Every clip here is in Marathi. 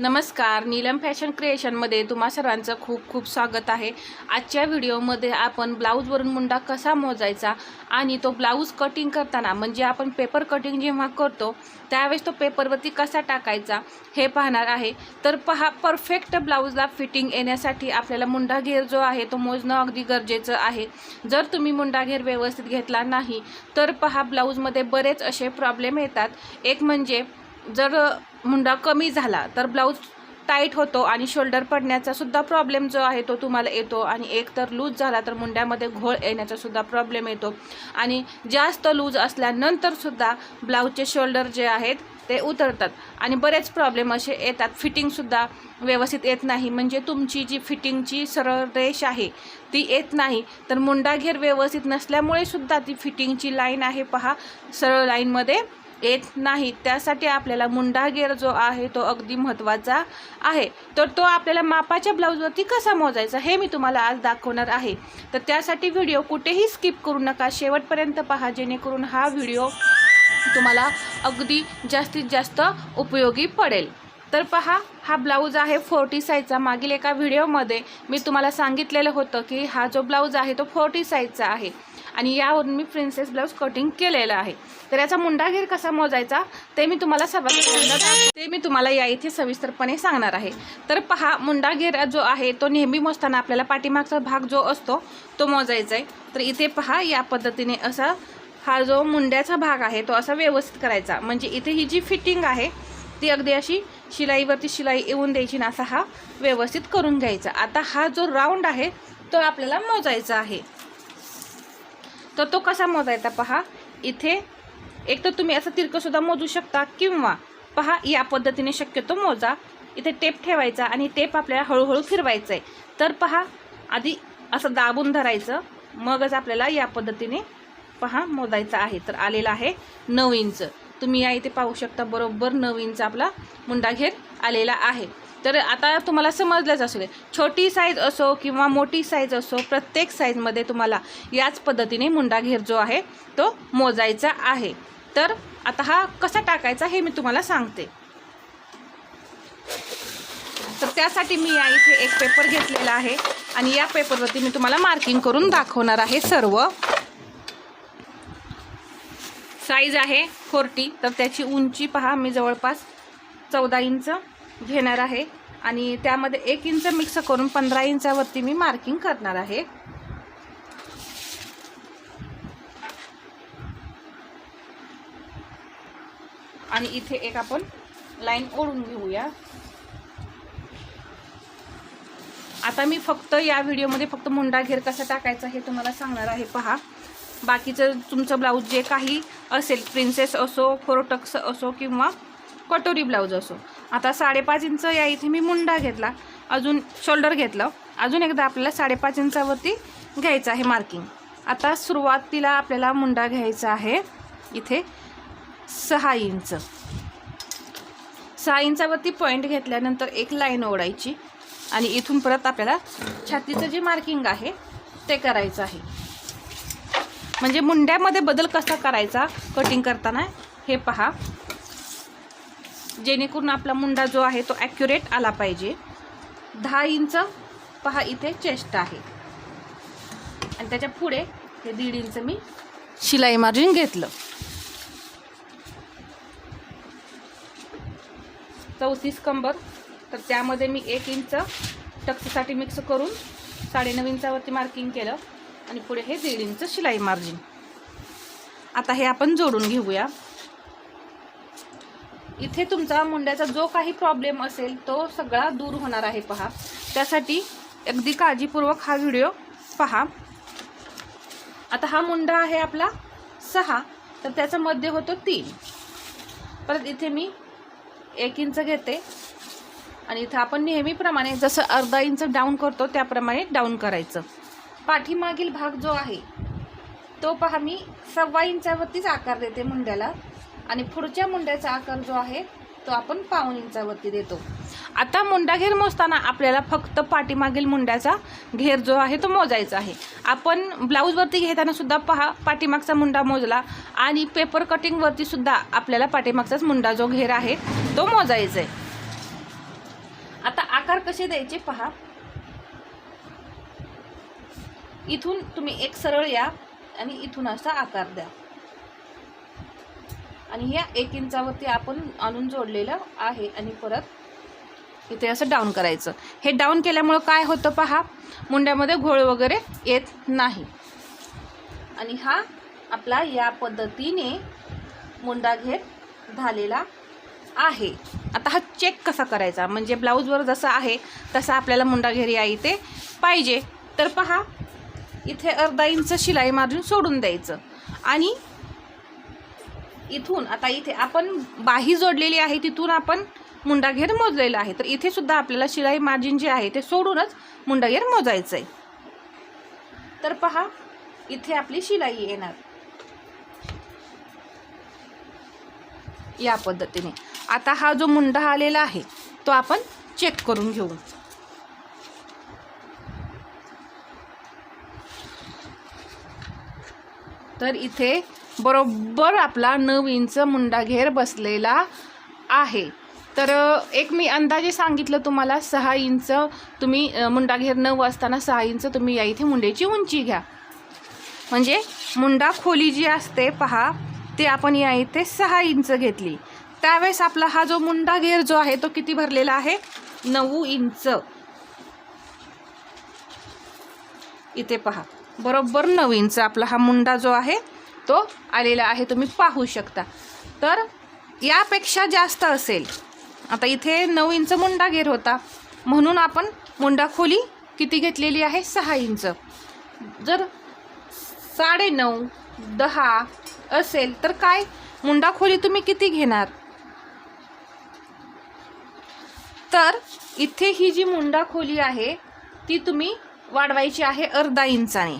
नमस्कार नीलम फॅशन क्रिएशनमध्ये तुम्हा सर्वांचं खूप खूप स्वागत आहे. आजच्या व्हिडिओमध्ये आपण ब्लाऊजवरून मुंडा कसा मोजायचा आणि तो ब्लाऊज कटिंग करताना म्हणजे आपण पेपर कटिंग जेव्हा करतो त्यावेळेस तो पेपरवरती कसा टाकायचा हे पाहणार आहे. तर पहा परफेक्ट ब्लाऊजला फिटिंग येण्यासाठी आपल्याला मुंडा घेर जो आहे तो मोजणं अगदी गरजेचं आहे. जर तुम्ही मुंडा घेर व्यवस्थित घेतला नाही तर पहा ब्लाऊजमध्ये बरेच असे प्रॉब्लेम येतात. एक म्हणजे जर मुंडा कमी झाला तर ब्लाऊज टाईट होतो आणि शोल्डर पडण्याचा सुद्धा प्रॉब्लेम जो आहे तो तुम्हाला येतो आणि एक तर लूज झाला तर मुंड्यामध्ये घोळ येण्याचा सुद्धा प्रॉब्लेम येतो. आणि जास्त लूज असल्यानंतर सुद्धा ब्लाऊजचे शोल्डर जे आहेत ते उतरतात आणि बरेच प्रॉब्लेम असे येतात. फिटिंगसुद्धा व्यवस्थित येत नाही. म्हणजे तुमची जी फिटिंगची सरळ रेष आहे ती येत नाही. तर मुंडा घेर व्यवस्थित नसल्यामुळे सुद्धा ती फिटिंगची लाईन आहे पहा सरळ लाईनमध्ये येत नाही त्यासाठी आपल्याला मुंडा गेर जो आहे तो अगदी महत्त्वाचा आहे. तर तो आपल्याला मापाच्या ब्लाऊजवरती कसा मोजायचा हे मी तुम्हाला आज दाखवणार आहे. तर त्यासाठी व्हिडिओ कुठेही स्किप करू नका. शेवटपर्यंत पहा जेणेकरून हा व्हिडिओ तुम्हाला अगदी जास्तीत जास्त उपयोगी पडेल. तर पहा हा ब्लाऊज आहे फोर्टी साईजचा. मागील एका व्हिडिओमध्ये मी तुम्हाला सांगितलेलं होतं की हा जो ब्लाऊज आहे तो फोर्टी साईजचा आहे. आणि यावरून मी प्रिन्सेस ब्लाऊज कटिंग केलेलं आहे. तर याचा मुंडा कसा मोजायचा ते मी तुम्हाला सर्वात ते मी तुम्हाला या इथे सविस्तरपणे सांगणार आहे. तर पहा मुंडा जो आहे तो नेहमी मोजताना आपल्याला पाठीमागचा भाग जो असतो तो मोजायचा आहे तर इथे पहा या पद्धतीने असा हा जो मुंड्याचा भाग आहे तो असा व्यवस्थित करायचा. म्हणजे इथे ही जी फिटिंग आहे ती अगदी अशी शिलाईवरती शिलाई येऊन द्यायची ना असा हा व्यवस्थित करून घ्यायचा. आता हा जो राऊंड आहे तो आपल्याला मोजायचा आहे. तर तो कसा मोजायचा पहा. इथे एक तर तुम्ही असं तिरकंसुद्धा मोजू शकता किंवा पहा या पद्धतीने शक्यतो मोजा. इथे टेप ठेवायचा आणि टेप आपल्याला हळूहळू फिरवायचं आहे तर पहा आधी असं दाबून धरायचं. मगच आपल्याला या पद्धतीने पहा मोजायचं आहे. तर आलेलं आहे नऊ इंच. तुम्ही या इथे पाहू शकता बरोबर नऊ इंच आपला मुंडा घेर आलेला आहे. तर आता तुम्हाला समजलंच असेल छोटी साईज असो किंवा मोठी साईज असो प्रत्येक साईजमध्ये तुम्हाला याच पद्धतीने मुंडा घेर जो आहे तो मोजायचा आहे. तर आता हा कसा टाकायचा हे मी तुम्हाला सांगते. तर त्यासाठी मी या इथे एक पेपर घेतलेला आहे आणि या पेपरवरती मी तुम्हाला मार्किंग करून दाखवणार आहे सर्व. साईज आहे फोर्टी तर त्याची उंची पहा मी जवळपास चौदा इंच घेणार आहे. आणि त्यामध्ये एक इंच मिक्स करून पंधरा इंचावरती मी मार्किंग करणार आहे. आणि इथे एक आपण लाईन ओढून घेऊया. आता मी फक्त या व्हिडिओमध्ये फक्त मुंडा घेर कसा टाकायचा हे तुम्हाला सांगणार आहे पहा. बाकीचं तुमचं ब्लाऊज जे काही असेल प्रिन्सेस असो फोरोटक्स असो किंवा कटोरी ब्लाऊज असो. आता साडेपाच इंच या इथे मी मुंडा घेतला अजून शोल्डर घेतलं. अजून एकदा आपल्याला साडेपाच इंचावरती घ्यायचं आहे मार्किंग आता सुरुवातीला आपल्याला मुंडा घ्यायचा आहे इथे सहा इंच. सहा इंचावरती पॉईंट घेतल्यानंतर एक लाईन ओढायची आणि इथून परत आपल्याला छातीचं जे मार्किंग आहे ते करायचं आहे. म्हणजे मुंड्यामध्ये बदल कसा करायचा? कटिंग करताना हे पहा. जेणेकरून आपला मुंडा जो आहे तो ॲक्युरेट आला पाहिजे. दहा इंच पहा इथे चेस्ट आहे. आणि त्याच्या पुढे हे दीड इंच मी शिलाई मार्जिन घेतलं. चौतीस कंबर. तर त्यामध्ये मी एक इंच टक्सीसाठी मिक्स करून साडेनऊ इंचावरती मार्किंग केलं. आणि पुढे हे दीड इंच शिलाई मार्जिन आता हे आपण जोडून घेऊया. इथे तुमचा मुंड्याचा जो काही प्रॉब्लेम असेल तो सगळा दूर होणार आहे पहा. त्यासाठी अगदी काळजीपूर्वक हा व्हिडिओ पहा. आता हा मुंडा आहे आपला सहा तर त्याचा मध्य होतो तीन. परत इथे मी एक इंच घेते. आणि इथं आपण नेहमीप्रमाणे जसं अर्धा इंच डाऊन करतो त्याप्रमाणे डाऊन करायचं. पाठीमागील भाग जो आहे तो पहा मी सव्वा इंचावरतीच आकार देते मुंड्याला. आणि पुढच्या मुंड्याचा आकार जो आहे तो आपण पाऊन इंचावरती देतो. आता मुंडा घेर मोजताना आपल्याला फक्त पाठीमागील मुंड्याचा घेर जो आहे तो मोजायचा आहे. आपण ब्लाऊजवरती घेताना सुद्धा पहा पाठीमागचा मुंडा मोजला आणि पेपर कटिंगवरती सुद्धा आपल्याला पाठीमागचाच मुंडा जो घेर आहे तो मोजायचा आहे. आता आकार कसे द्यायचे पहा. इथून तुम्ही एक सरळ या आणि इथून असा आकार द्या. आणि ह्या एक इंचावरती आपण आणून जोडलेलं आहे आणि परत इथे असं डाऊन करायचं. हे डाऊन केल्यामुळं काय होतं पहा? मुंड्यामध्ये घोळ वगैरे येत नाही. आणि हा आपला या पद्धतीने मुंडा घेत झालेला आहे. आता हा चेक कसा करायचा? म्हणजे ब्लाऊजवर जसं आहे तसा आपल्याला मुंडा घेर या इथे पाहिजे. तर पहा इथे अर्धा इंच शिलाई मार्जिन सोडून द्यायचं. आणि इथून आता इथे आपण बाही जोडलेली आहे तिथून आपण मुंडाघेर मोजलेला आहे. तर इथे सुद्धा आपल्याला शिलाई मार्जिन जे आहे ते सोडूनच मुंडाघेर मोजायचं आहे तर पहा इथे आपली शिलाई येणार. या पद्धतीने. आता हा जो मुंडा आलेला आहे तो आपण चेक करून घेऊ. तर इथे बरोबर आपला नऊ इंच मुंडा घेर बसलेला आहे. तर एक मी अंदाजे सांगितलं तुम्हाला सहा इंच तुम्ही मुंडाघेर मुंडा घेर नऊ असताना सहा इंच तुम्ही या इथे मुंड्याची उंची घ्या. म्हणजे मुंडा खोली जी असते पहा ते आपण या इथे सहा इंच घेतली. त्यावेळेस आपला हा जो मुंडा घेर जो आहे तो किती भरलेला आहे? नऊ इंच. इथे पहा. बरोबर नऊ इंच. आपला हा मुंडा जो आहे तो आलेला आहे तुम्ही पाहू शकता. तर यापेक्षा जास्त असेल. आता इथे नऊ इंच मुंडा घेर होता. म्हणून आपण मुंडा खोली किती घेतलेली आहे? सहा इंच. जर साडे नऊ दहा असेल तर काय? मुंडा खोली तुम्ही किती घेणार? तर इथे ही जी मुंडा खोली आहे ती तुम्ही वाढवायची आहे अर्धा इंचाने.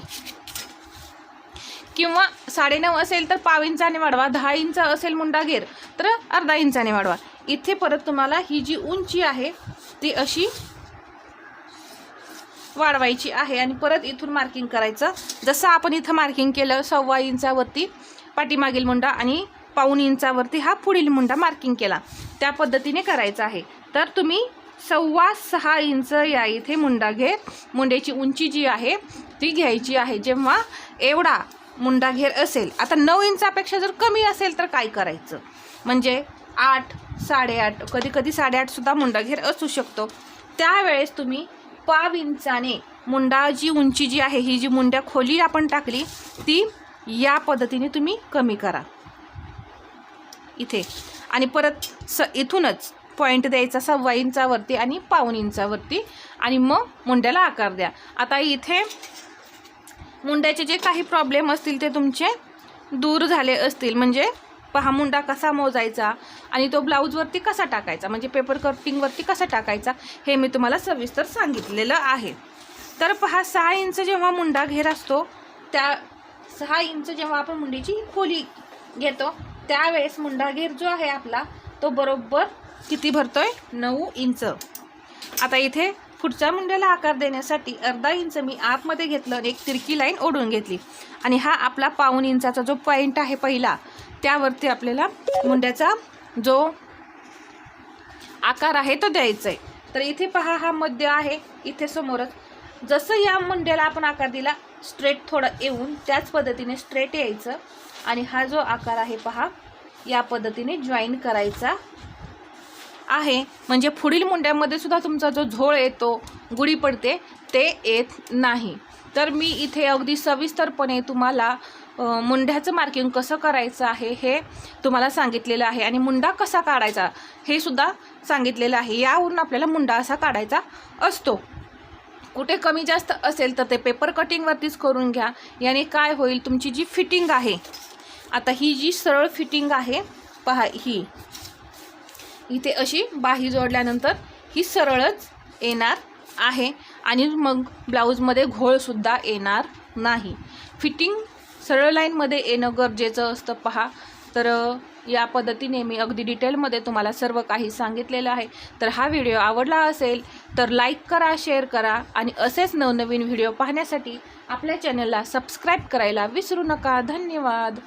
किंवा साडेनऊ असेल तर पाव इंचाने वाढवा दहा इंच असेल मुंडागेर तर अर्धा इंचाने वाढवा. इथे परत तुम्हाला ही जी उंची आहे ती अशी वाढवायची आहे आणि परत इथून मार्किंग करायचं. जसं आपण इथं मार्किंग केलं सव्वा इंचावरती पाठीमागील मुंडा आणि पाऊन इंचावरती हा पुढील मुंडा मार्किंग केला. त्या पद्धतीने करायचं आहे. तर तुम्ही सव्वा सहा इंच या इथे मुंडा घेर मुंड्याची उंची जी आहे ती घ्यायची आहे. जेव्हा एवढा मुंडा घेर असेल आता नऊ इंचापेक्षा जर कमी असेल तर काय करायचं? म्हणजे आठ साडेआठ कधी कधी साडेआठसुद्धा मुंडा घेर असू शकतो. त्यावेळेस तुम्ही पाव इंचाने मुंडा जी उंची जी आहे ही जी मुंड्या खोली आपण टाकली ती या पद्धतीने तुम्ही कमी करा. इथे. आणि परत स इथूनच पॉईंट द्यायचा सव्वा इंचावरती आणि पाऊन इंचावरती आणि मग मुंड्याला आकार द्या. आता इथे मुंड्याचे जे काही प्रॉब्लेम असतील ते तुमचे दूर झाले असतील. म्हणजे पहा मुंडा कसा मोजायचा आणि तो ब्लाऊजवरती कसा टाकायचा. म्हणजे पेपर कटिंगवरती कसा टाकायचा हे मी तुम्हाला सविस्तर सांगितलेलं आहे. तर पहा सहा इंच जेव्हा मुंडा घेर असतो त्या सहा इंच जेव्हा आपण मुंडीची खोली घेतो त्यावेळेस मुंडा घेर जो आहे आपला तो बरोबर किती भरतो आहे नऊ इंच. आता इथे पुढच्या मुंड्याला आकार देण्यासाठी अर्धा इंच मी आतमध्ये घेतलं आणि एक तिरकी लाईन ओढून घेतली. आणि हा आपला पाऊन इंचाचा जो पॉईंट आहे पहिला त्यावरती आपल्याला मुंड्याचा जो आकार आहे तो द्यायचा आहे तर इथे पहा हा मध्य आहे इथे समोरच. जसं या मुंड्याला आपण आकार दिला स्ट्रेट थोडं येऊन त्याच पद्धतीने स्ट्रेट यायचं. आणि हा जो आकार आहे पहा या पद्धतीने जॉईन करायचा आहे. म्हणजे पुढील मुंड्यामध्ये सुद्धा तुमचा जो झोळ येतो गुढी पडते ते येत नाही. तर मी इथे अगदी सविस्तरपणे तुम्हाला मुंड्याचं मार्किंग कसं करायचं आहे हे तुम्हाला सांगितलेलं आहे. आणि मुंडा कसा काढायचा हे सुद्धा सांगितलेलं आहे. यावरून आपल्याला मुंडा असा काढायचा असतो. कुठे कमी जास्त असेल तर ते पेपर कटिंगवरतीच करून घ्या. याने काय होईल तुमची जी फिटिंग आहे आता ही जी सरळ फिटिंग आहे पहा ही. इथे अशी बाही जोडल्यानंतर ही सरळच येणार आहे आणि मग ब्लाऊजमध्ये घोळसुद्धा येणार नाही. फिटिंग सरळ लाईनमध्ये येणं गरजेचं असतं. पहा तर या पद्धतीने मी अगदी डिटेलमध्ये तुम्हाला सर्व काही सांगितलेलं आहे. तर हा व्हिडिओ आवडला असेल तर लाईक करा शेअर करा आणि असेच नवनवीन व्हिडिओ पाहण्यासाठी आपल्या चॅनलला सबस्क्राईब करायला विसरू नका. धन्यवाद.